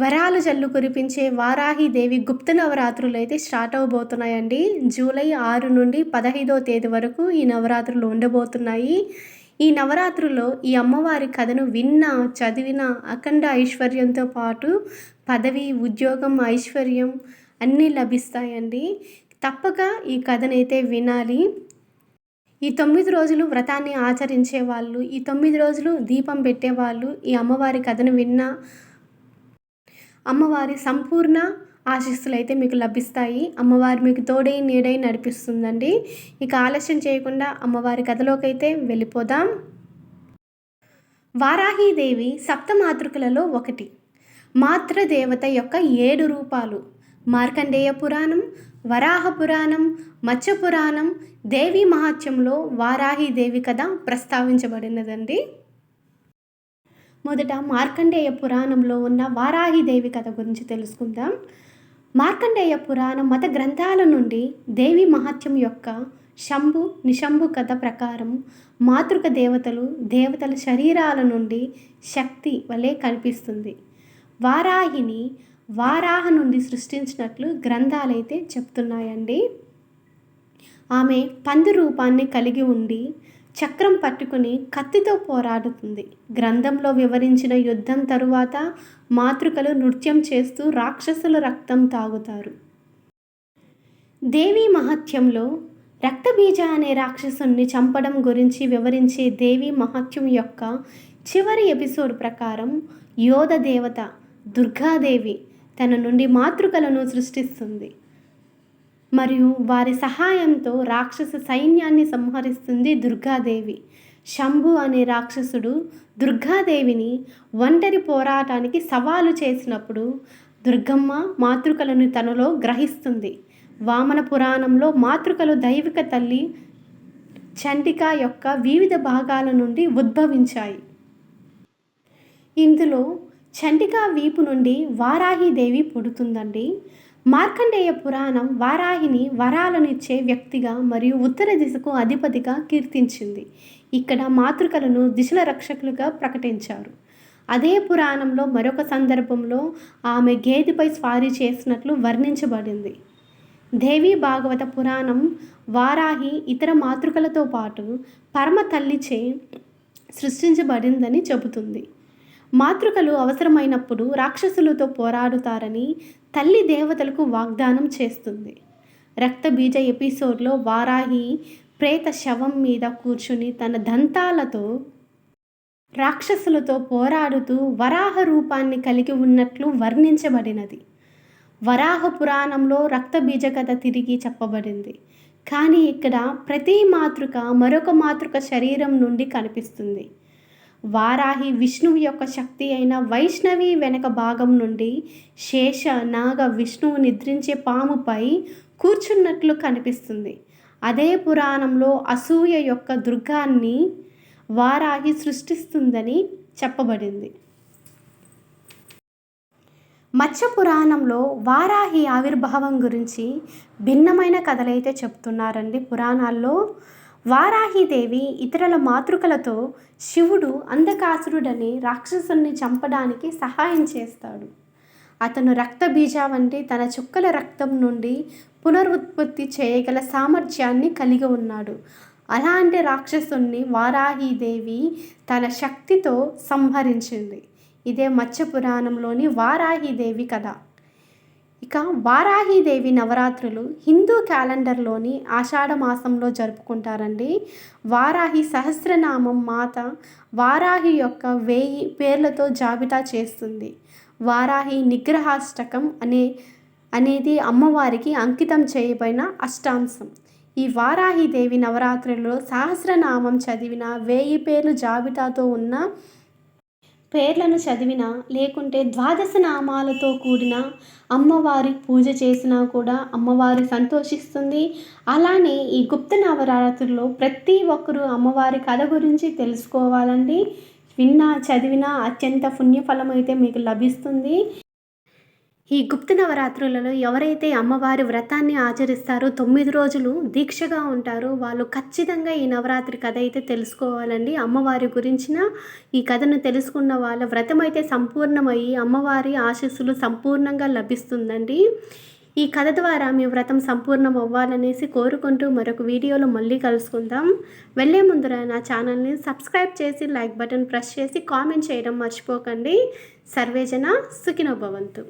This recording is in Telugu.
వరాలు జల్లు కురిపించే వారాహిదేవి గుప్త నవరాత్రులు అయితే స్టార్ట్ అవబోతున్నాయండి. జూలై ఆరు నుండి పదహైదో తేదీ వరకు ఈ నవరాత్రులు ఉండబోతున్నాయి. ఈ నవరాత్రుల్లో ఈ అమ్మవారి కథను విన్నా చదివిన అఖండ ఐశ్వర్యంతో పాటు పదవి ఉద్యోగం ఐశ్వర్యం అన్నీ లభిస్తాయండి. తప్పక ఈ కథనైతే వినాలి. ఈ తొమ్మిది రోజులు వ్రతాన్ని ఆచరించే వాళ్ళు ఈ తొమ్మిది రోజులు దీపం పెట్టేవాళ్ళు ఈ అమ్మవారి కథను విన్నా అమ్మవారి సంపూర్ణ ఆశీస్సులు అయితే మీకు లభిస్తాయి. అమ్మవారి మీకు తోడై నీడై నడిపిస్తుందండి. ఇక ఆలస్యం చేయకుండా అమ్మవారి కథలోకైతే వెళ్ళిపోదాం. వారాహీదేవి సప్తమాతృకలలో ఒకటి. మాతృదేవత యొక్క ఏడు రూపాలు. మార్కండేయ పురాణం వరాహ పురాణం మత్స్య పురాణం దేవి మహాత్యంలో వారాహీదేవి కథ ప్రస్తావించబడినదండి. మొదట మార్కండేయ పురాణంలో ఉన్న వారాహిదేవి కథ గురించి తెలుసుకుందాం. మార్కండేయ పురాణం మత గ్రంథాల నుండి దేవి మహత్యం యొక్క శంభు నిశంభు కథ ప్రకారం మాతృక దేవతలు దేవతల శరీరాల నుండి శక్తి వలె కనిపిస్తుంది. వారాహిని వారాహ నుండి సృష్టించినట్లు గ్రంథాలైతే చెప్తున్నాయండి. ఆమె పంది రూపాన్ని కలిగి ఉండి చక్రం పట్టుకుని కత్తితో పోరాడుతుంది. గ్రంథంలో వివరించిన యుద్ధం తరువాత మాతృకలు నృత్యం చేస్తూ రాక్షసుల రక్తం తాగుతారు. దేవీ మహత్యంలో రక్తబీజ అనే రాక్షసుని చంపడం గురించి వివరించే దేవీ మహత్యం యొక్క చివరి ఎపిసోడ్ ప్రకారం యోధ దేవత దుర్గాదేవి తన నుండి మాతృకలను సృష్టిస్తుంది. మరియు వారి సహాయంతో రాక్షస సైన్యాన్ని సంహరిస్తుంది దుర్గాదేవి. శంభు అనే రాక్షసుడు దుర్గాదేవిని ఒంటరి పోరాటానికి సవాలు చేసినప్పుడు దుర్గమ్మ మాతృకలను తనలో గ్రహిస్తుంది. వామన పురాణంలో మాతృకలు దైవిక తల్లి చండిక యొక్క వివిధ భాగాల నుండి ఉద్భవించాయి. ఇందులో చండికా వీపు నుండి వారాహిదేవి పుడుతుందండి. మార్కండేయ పురాణం వారాహిని వరాలను ఇచ్చే వ్యక్తిగా మరియు ఉత్తర దిశకు అధిపతిగా కీర్తించింది. ఇక్కడ మాతృకలను దిశల రక్షకులుగా ప్రకటించారు. అదే పురాణంలో మరొక సందర్భంలో ఆమె గేదెపై స్వారీ చేసినట్లు వర్ణించబడింది. దేవి భాగవత పురాణం వారాహి ఇతర మాతృకలతో పాటు పరమ తల్లిచే సృష్టించబడిందని చెబుతుంది. మాతృకలు అవసరమైనప్పుడు రాక్షసులతో పోరాడుతారని తల్లి దేవతలకు వాగ్దానం చేస్తుంది. రక్తబీజ ఎపిసోడ్లో వారాహి ప్రేత శవం మీద కూర్చుని తన దంతాలతో రాక్షసులతో పోరాడుతూ వరాహ రూపాన్ని కలిగి ఉన్నట్లు వర్ణించబడినది. వరాహ పురాణంలో రక్తబీజ కథ తిరిగి చెప్పబడింది. కానీ ఇక్కడ ప్రతి మాతృక మరొక మాతృక శరీరం నుండి కనిపిస్తుంది. వారాహి విష్ణువు యొక్క శక్తి అయిన వైష్ణవి వెనక భాగం నుండి శేష నాగ విష్ణువు నిద్రించే పాముపై కూర్చున్నట్లు కనిపిస్తుంది. అదే పురాణంలో అసూయ యొక్క దుర్గాన్ని వారాహి సృష్టిస్తుందని చెప్పబడింది. మత్స్య పురాణంలో వారాహి ఆవిర్భావం గురించి భిన్నమైన కథలైతే చెప్తున్నారండి. పురాణాల్లో వారాహిదేవి ఇతరుల మాతృకలతో శివుడు అంధకాసురుడని రాక్షసుని చంపడానికి సహాయం చేస్తాడు. అతను రక్తబీజ వంటి తన చుక్కల రక్తం నుండి పునరుత్పత్తి చేయగల సామర్థ్యాన్ని కలిగి ఉన్నాడు. అలాంటి రాక్షసుని వారాహిదేవి తన శక్తితో సంహరించింది. ఇదే మత్స్య పురాణంలోని వారాహిదేవి కథ. ఇక వారాహిదేవి నవరాత్రులు హిందూ క్యాలెండర్లోని ఆషాఢ మాసంలో జరుపుకుంటారండి. వారాహి సహస్రనామం మాత వారాహి యొక్క వేయి పేర్లతో జాబితా చేస్తుంది. వారాహి నిగ్రహాష్టకం అనే అనేది అమ్మవారికి అంకితం చేయబడిన అష్టాంశం. ఈ వారాహిదేవి నవరాత్రులలో సహస్రనామం చదివిన వేయి పేర్లు జాబితాతో ఉన్న పేర్లను చదివిన లేకుంటే ద్వాదశ నామాలతో కూడిన అమ్మవారి పూజ చేసినా కూడా అమ్మవారి సంతోషిస్తుంది. అలానే ఈ గుప్త నవరాత్రుల్లో ప్రతి ఒక్కరూ అమ్మవారి కథ గురించి తెలుసుకోవాలండి. విన్నా చదివినా అత్యంత పుణ్యఫలం అయితే మీకు లభిస్తుంది. ఈ గుప్త నవరాత్రులలో ఎవరైతే అమ్మవారి వ్రతాన్ని ఆచరిస్తారో తొమ్మిది రోజులు దీక్షగా ఉంటారో వాళ్ళు ఖచ్చితంగా ఈ నవరాత్రి కథ అయితే తెలుసుకోవాలండి. అమ్మవారి గురించిన ఈ కథను తెలుసుకున్న వాళ్ళ వ్రతం అయితే సంపూర్ణమయ్యి అమ్మవారి ఆశస్సులు సంపూర్ణంగా లభిస్తుందండి. ఈ కథ ద్వారా మీ వ్రతం సంపూర్ణం అవ్వాలనేసి కోరుకుంటూ మరొక వీడియోలో మళ్ళీ కలుసుకుందాం. వెళ్ళే ముందర నా ఛానల్ని సబ్స్క్రైబ్ చేసి లైక్ బటన్ ప్రెస్ చేసి కామెంట్ చేయడం మర్చిపోకండి. సర్వేజన సుఖినోభవంతు